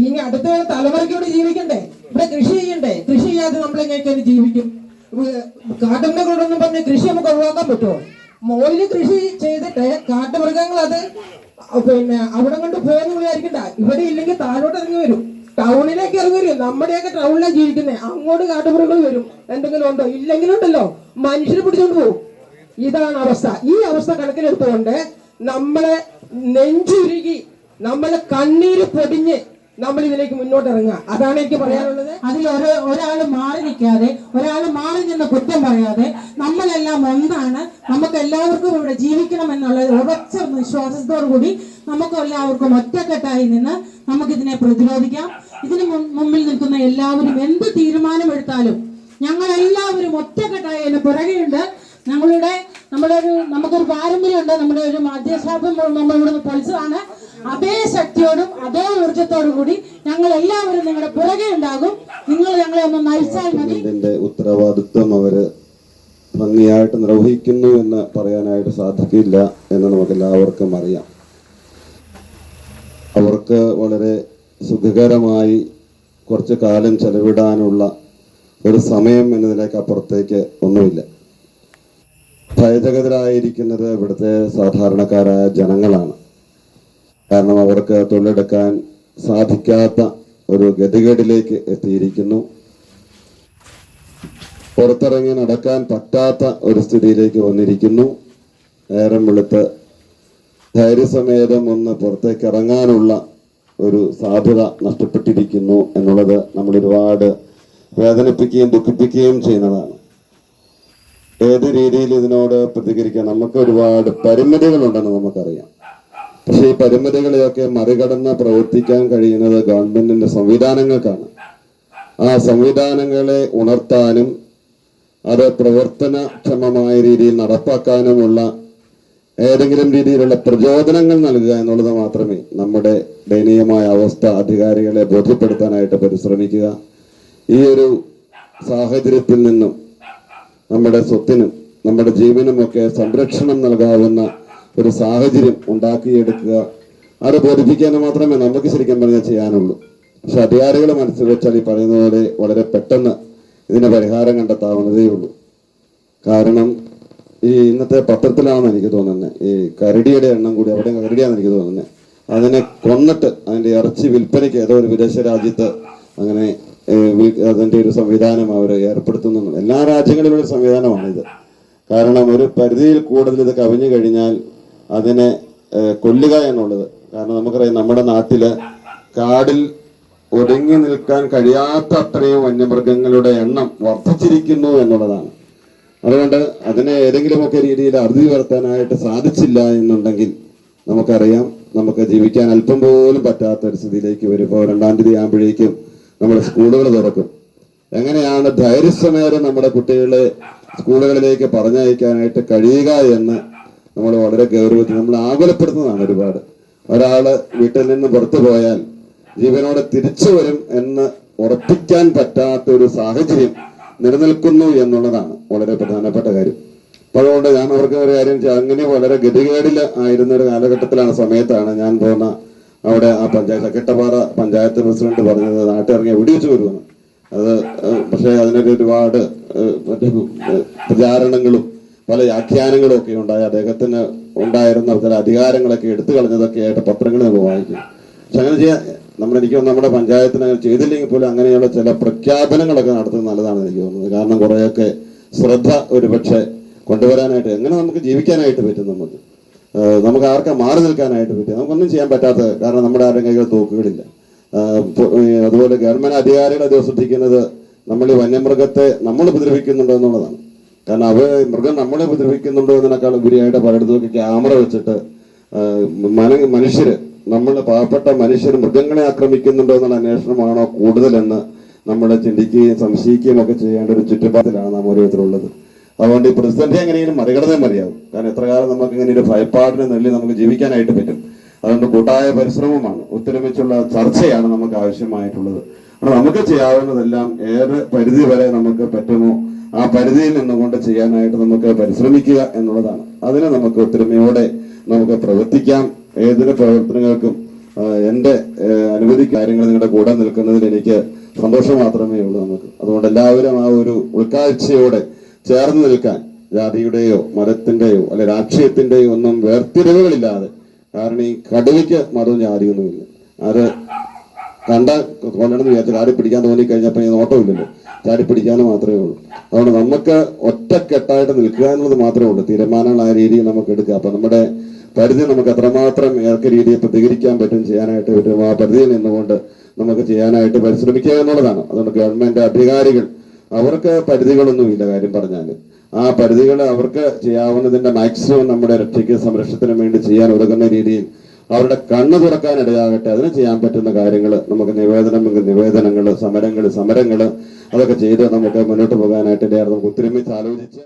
ഇനി അടുത്ത തലമുറയ്ക്ക് ഇവിടെ ജീവിക്കണ്ടേ? ഇവിടെ കൃഷി ചെയ്യണ്ടേ? കൃഷി ചെയ്യാതെ നമ്മൾ എങ്ങനെയൊക്കെ ജീവിക്കും? കാട്ടുമൃഗങ്ങളോടൊന്നും പറഞ്ഞ് കൃഷി നമുക്ക് ഒഴിവാക്കാൻ പറ്റുമോ? മോളിൽ കൃഷി ചെയ്തിട്ട് കാട്ടുമൃഗങ്ങൾ അത് പിന്നെ അവിടെ കൊണ്ട് പോയെന്ന് വിചാരിക്കണ്ട. ഇവിടെ ഇല്ലെങ്കിൽ താഴോട്ട് ഇറങ്ങി വരും. ടൗണിലേക്ക് ഇറങ്ങി വരും. നമ്മുടെയൊക്കെ ടൗണിലാണ് ജീവിക്കുന്നത് അങ്ങോട്ട് കാട്ടുമൃഗങ്ങൾ വരും. എന്തെങ്കിലും ഉണ്ടോ? ഇല്ലെങ്കിലും ഉണ്ടല്ലോ. മനുഷ്യരെ പിടിച്ചോണ്ട് പോകും ഇതാണ് അവസ്ഥ. ഈ അവസ്ഥ കണക്കിലെടുത്തുകൊണ്ട് നമ്മളെ നെഞ്ചുരുകി നമ്മളെ കണ്ണീര് പൊടിഞ്ഞ് നമ്മൾ ഇതിലേക്ക് മുന്നോട്ട് ഇറങ്ങുക അതാണ് എനിക്ക് പറയാനുള്ളത്. അതിൽ ഒരു ഒരാൾ മാറി നിൽക്കാതെ ഒരാൾ മാറി നിന്ന് കുറ്റം പറയാതെ നമ്മളെല്ലാം ഒന്നാണ്. നമുക്ക് എല്ലാവർക്കും ഇവിടെ ജീവിക്കണം എന്നുള്ള ഉറച്ച വിശ്വാസത്തോടു കൂടി നമുക്ക് എല്ലാവർക്കും ഒറ്റക്കെട്ടായി നിന്ന് നമുക്കിതിനെ പ്രതിരോധിക്കാം. ഇതിന് മുമ്പിൽ നിൽക്കുന്ന എല്ലാവരും എന്ത് തീരുമാനമെടുത്താലും ഞങ്ങൾ എല്ലാവരും ഒറ്റക്കെട്ടായി അതിന് പുറകെയുണ്ട്. ഞങ്ങളുടെ നമ്മുടെ ഒരു നമുക്കൊരു പാരമ്പര്യമുണ്ട്. നമ്മുടെ ഒരു മദ്യശാപം നമ്മൾ ഇവിടുന്ന് പൊളിച്ചതാണ് അതേ ശക്തിയോടും അതേ ഊർജത്തോടും കൂടി ഞങ്ങൾ എല്ലാവരും നിങ്ങളുടെ പുറകെ ഉണ്ടാകും. നിങ്ങൾ ഞങ്ങളെ ഒന്ന് നയിച്ചാൽ മതി. ഉത്തരവാദിത്വം അവർ ഭംഗിയായിട്ട് നിർവഹിക്കുന്നു എന്ന് പറയാനായിട്ട് സാധിക്കില്ല എന്ന് നമുക്ക് എല്ലാവർക്കും അറിയാം. അവർക്ക് വളരെ സുഖകരമായി കുറച്ച് കാലം ചെലവിടാനുള്ള ഒരു സമയം എന്നതിലേക്ക് അപ്പുറത്തേക്ക് ഒന്നുമില്ല. ഭയചകിതരായിരിക്കുന്നത് ഇവിടുത്തെ സാധാരണക്കാരായ ജനങ്ങളാണ്. കാരണം അവർക്ക് തൊഴിലെടുക്കാൻ സാധിക്കാത്ത ഒരു ഗതികേടിലേക്ക് എത്തിയിരിക്കുന്നു. പുറത്തിറങ്ങി നടക്കാൻ പറ്റാത്ത ഒരു സ്ഥിതിയിലേക്ക് വന്നിരിക്കുന്നു. നേരം വെളുത്ത് ധൈര്യസമേതം ഒന്ന് പുറത്തേക്ക് ഇറങ്ങാനുള്ള ഒരു സാധ്യത നഷ്ടപ്പെട്ടിരിക്കുന്നു എന്നുള്ളത് നമ്മൾ ഒരുപാട് വേദനിപ്പിക്കുകയും ദുഃഖിപ്പിക്കുകയും ചെയ്യുന്നതാണ്. ഏത് രീതിയിൽ ഇതിനോട് പ്രതികരിക്കാൻ നമുക്ക് ഒരുപാട് പരിമിതികളുണ്ടെന്ന് നമുക്കറിയാം. പക്ഷേ ഈ പരിമിതികളെയൊക്കെ മറികടന്ന് പ്രവർത്തിക്കാൻ കഴിയുന്നത് ഗവൺമെന്റിന്റെ സംവിധാനങ്ങൾക്കാണ്. ആ സംവിധാനങ്ങളെ ഉണർത്താനും അത് പ്രവർത്തനക്ഷമമായ രീതിയിൽ നടപ്പാക്കാനുമുള്ള ഏതെങ്കിലും രീതിയിലുള്ള പ്രചോദനങ്ങൾ നൽകുക എന്നുള്ളത് മാത്രമേ നമ്മുടെ ദയനീയമായ അവസ്ഥ അധികാരികളെ ബോധ്യപ്പെടുത്താനായിട്ട് പരിശ്രമിക്കുക. ഈ ഒരു സാഹചര്യത്തിൽ നിന്നും നമ്മുടെ സ്വത്തിനും നമ്മുടെ ജീവനുമൊക്കെ സംരക്ഷണം നൽകാവുന്ന ഒരു സാഹചര്യം ഉണ്ടാക്കിയെടുക്കുക. അത് ബോധിപ്പിക്കാൻ മാത്രമേ നമുക്ക് ശരിക്കും പറഞ്ഞാൽ ചെയ്യാനുള്ളൂ. പക്ഷെ അധികാരികൾ മനസ്സിൽ വെച്ചാൽ ഈ പറയുന്ന പോലെ വളരെ പെട്ടെന്ന് ഇതിന് പരിഹാരം കണ്ടെത്താവുന്നതേ ഉള്ളൂ. കാരണം ഈ ഇന്നത്തെ പത്രത്തിലാണെന്ന് എനിക്ക് തോന്നുന്നത് ഈ കരടിയുടെ എണ്ണം കൂടി അവിടെ കരടിയാണെന്ന് എനിക്ക് തോന്നുന്നത് അതിനെ കൊന്നിട്ട് അതിന്റെ ഇറച്ചി വിൽപ്പനയ്ക്ക് ഏതോ ഒരു വിദേശ രാജ്യത്ത് അങ്ങനെ അതിന്റെ ഒരു സംവിധാനം അവർ ഏർപ്പെടുത്തുന്നു എല്ലാ രാജ്യങ്ങളിലും ഒരു സംവിധാനമാണിത്. കാരണം ഒരു പരിധിയിൽ കൂടുതൽ ഇത് കവിഞ്ഞു കഴിഞ്ഞാൽ അതിനെ കൊല്ലുക എന്നുള്ളത്. കാരണം നമുക്കറിയാം നമ്മുടെ നാട്ടിൽ കാടിൽ ഒതുങ്ങി നിൽക്കാൻ കഴിയാത്ത അത്രയും വന്യമൃഗങ്ങളുടെ എണ്ണം വർദ്ധിച്ചിരിക്കുന്നു എന്നുള്ളതാണ്. അതുകൊണ്ട് അതിനെ ഏതെങ്കിലുമൊക്കെ രീതിയിൽ അറുതി വരുത്താനായിട്ട് സാധിച്ചില്ല എന്നുണ്ടെങ്കിൽ നമുക്കറിയാം നമുക്ക് ജീവിക്കാൻ അല്പം പോലും പറ്റാത്ത ഒരു സ്ഥിതിയിലേക്ക് വരും. ഇപ്പോൾ രണ്ടാം തീയതി ആകുമ്പോഴേക്കും നമ്മുടെ സ്കൂളുകൾ തുറക്കും. എങ്ങനെയാണ് ധൈര്യസമേതം നമ്മുടെ കുട്ടികളെ സ്കൂളുകളിലേക്ക് പറഞ്ഞയക്കാനായിട്ട് കഴിയുക എന്ന് നമ്മൾ വളരെ ഗൗരവത്തിൽ നമ്മൾ ആകുലപ്പെടുത്തുന്നതാണ് ഒരുപാട്. ഒരാൾ വീട്ടിൽ നിന്ന് പുറത്തു പോയാൽ ജീവനോടെ തിരിച്ചു വരും എന്ന് ഉറപ്പിക്കാൻ പറ്റാത്ത ഒരു സാഹചര്യം നിലനിൽക്കുന്നു എന്നുള്ളതാണ് വളരെ പ്രധാനപ്പെട്ട കാര്യം. അപ്പോൾ അതുകൊണ്ട് ഞാൻ അവർക്ക് ഒരു കാര്യം അങ്ങനെ വളരെ ഗതികേടിൽ ആയിരുന്ന ഒരു കാലഘട്ടത്തിലാണ് സമയത്താണ് ഞാൻ പോകുന്ന അവിടെ ആ പഞ്ചായത്ത് കെട്ടപ്പാറ പഞ്ചായത്ത് പ്രസിഡന്റ് പറഞ്ഞത് നാട്ടിറങ്ങി വെടിവെച്ച് വരുമെന്ന് അത് പക്ഷേ അതിനൊക്കെ ഒരുപാട് പ്രചാരണങ്ങളും പല വ്യാഖ്യാനങ്ങളും ഒക്കെ ഉണ്ടായി. അദ്ദേഹത്തിന് ഉണ്ടായിരുന്ന ചില അധികാരങ്ങളൊക്കെ എടുത്തു കളഞ്ഞതൊക്കെ ആയിട്ട് പത്രങ്ങൾ നമ്മൾ വായിക്കും. പക്ഷെ അങ്ങനെ ചെയ്യാൻ നമ്മുടെ എനിക്ക് നമ്മുടെ പഞ്ചായത്തിന് അങ്ങനെ ചെയ്തില്ലെങ്കിൽ പോലും അങ്ങനെയുള്ള ചില പ്രഖ്യാപനങ്ങളൊക്കെ നടത്തുന്നത് നല്ലതാണ് എനിക്ക് തോന്നുന്നത് കാരണം കുറേയൊക്കെ ശ്രദ്ധ ഒരു ഒരുപക്ഷെ കൊണ്ടുവരാനായിട്ട് എങ്ങനെ നമുക്ക് ജീവിക്കാനായിട്ട് പറ്റും നമുക്ക്? നമുക്ക് ആർക്കാ മാറി നിൽക്കാനായിട്ട് പറ്റും? നമുക്കൊന്നും ചെയ്യാൻ പറ്റാത്ത കാരണം നമ്മുടെ ആരും കൈകൾ തോക്കുകളില്ല അതുപോലെ ഗവൺമെന്റ് അധികാരികൾ അത് ശ്രദ്ധിക്കുന്നത് നമ്മൾ ഈ വന്യമൃഗത്തെ നമ്മൾ ഉപദ്രവിക്കുന്നുണ്ടോ എന്നുള്ളതാണ്. കാരണം അവ മൃഗം നമ്മളെ ഉപദ്രവിക്കുന്നുണ്ടോ എന്നതിനേക്കാൾ ഉപരിയായിട്ട് പലയിടത്തൊക്കെ ക്യാമറ വെച്ചിട്ട് മന മനുഷ്യര് നമ്മളെ പാവപ്പെട്ട മനുഷ്യർ മൃഗങ്ങളെ ആക്രമിക്കുന്നുണ്ടോ എന്നുള്ള അന്വേഷണമാണോ കൂടുതലെന്ന് നമ്മൾ ചിന്തിക്കുകയും സംശയിക്കുകയും ഒക്കെ ചെയ്യേണ്ട ഒരു ചുറ്റുപാടിലാണ് നാം ഓരോരുത്തരുള്ളത്. അതുകൊണ്ട് ഈ പ്രതിസന്ധി എങ്ങനെയും മറികടന്നേ മതിയാവും. കാരണം എത്ര കാലം നമുക്ക് ഇങ്ങനെ ഒരു ഭയപ്പാടിന് നെല്ലി നമുക്ക് ജീവിക്കാനായിട്ട് പറ്റും. അതുകൊണ്ട് കൂട്ടായ പരിശ്രമമാണ് ഒത്തൊരുമിച്ചുള്ള ചർച്ചയാണ് നമുക്ക് ആവശ്യമായിട്ടുള്ളത്. അപ്പോൾ നമുക്ക് ചെയ്യാവുന്നതെല്ലാം ഏറെ പരിധി വരെ നമുക്ക് പറ്റുമോ ആ പരിധിയിൽ നിന്നുകൊണ്ട് ചെയ്യാനായിട്ട് നമുക്ക് പരിശ്രമിക്കുക എന്നുള്ളതാണ്. അതിന് നമുക്ക് ഒത്തൊരുമയോടെ നമുക്ക് പ്രവർത്തിക്കാം. ഏതൊരു പ്രവർത്തനങ്ങൾക്കും എന്റെ അനുമതി കാര്യങ്ങൾ നിങ്ങളുടെ കൂടെ നിൽക്കുന്നതിൽ എനിക്ക് സന്തോഷം മാത്രമേ ഉള്ളൂ നമുക്ക്. അതുകൊണ്ട് എല്ലാവരും ആ ഒരു ഉൾക്കാഴ്ചയോടെ ചേർന്ന് നിൽക്കാൻ ജാതിയുടെയോ മതത്തിന്റെയോ അല്ലെ രാഷ്ട്രീയത്തിന്റെയോ ഒന്നും വേർതിരിവുകളില്ലാതെ കാരണം ഈ കടുവയ്ക്ക് മതവും ജാതിയൊന്നുമില്ല. അത് കണ്ട കൊല്ലണമെന്ന് വിചാരിച്ചാൽ ആരും പിടിക്കാൻ തോന്നി കഴിഞ്ഞപ്പോൾ ഈ നോട്ടമില്ലല്ലോ. ചാടി പിടിക്കാനും മാത്രമേ ഉള്ളൂ. അതുകൊണ്ട് നമുക്ക് ഒറ്റക്കെട്ടായിട്ട് നിൽക്കുക എന്നുള്ളത് മാത്രമേ ഉള്ളൂ. തീരുമാനങ്ങൾ ആ രീതിയിൽ നമുക്ക് എടുക്കുക. അപ്പൊ നമ്മുടെ പരിധി നമുക്ക് എത്രമാത്രം ഏതൊക്കെ രീതിയിൽ പ്രതികരിക്കാൻ പറ്റും ചെയ്യാനായിട്ട് പറ്റും ആ പരിധിയിൽ നിന്നുകൊണ്ട് നമുക്ക് ചെയ്യാനായിട്ട് പരിശ്രമിക്കുക എന്നുള്ളതാണ്. അതുകൊണ്ട് ഗവൺമെന്റ് അധികാരികൾ അവർക്ക് പരിധികളൊന്നുമില്ല കാര്യം പറഞ്ഞാൽ ആ പരിധികൾ അവർക്ക് ചെയ്യാവുന്നതിന്റെ മാക്സിമം നമ്മുടെ രക്ഷയ്ക്ക് സംരക്ഷണത്തിനും വേണ്ടി ചെയ്യാൻ ഉതകുന്ന രീതിയിൽ അവരുടെ കണ്ണു തുറക്കാൻ ഇടയാകട്ടെ. അതിന് ചെയ്യാൻ പറ്റുന്ന കാര്യങ്ങൾ നമുക്ക് നിവേദനം നിവേദനങ്ങൾ സമരങ്ങൾ സമരങ്ങൾ അതൊക്കെ ചെയ്ത് നമുക്ക് മുന്നോട്ട് പോകാനായിട്ട് ഇടയാറ് നമുക്ക് ഒത്തൊരുമിച്ച് ആലോചിച്ച്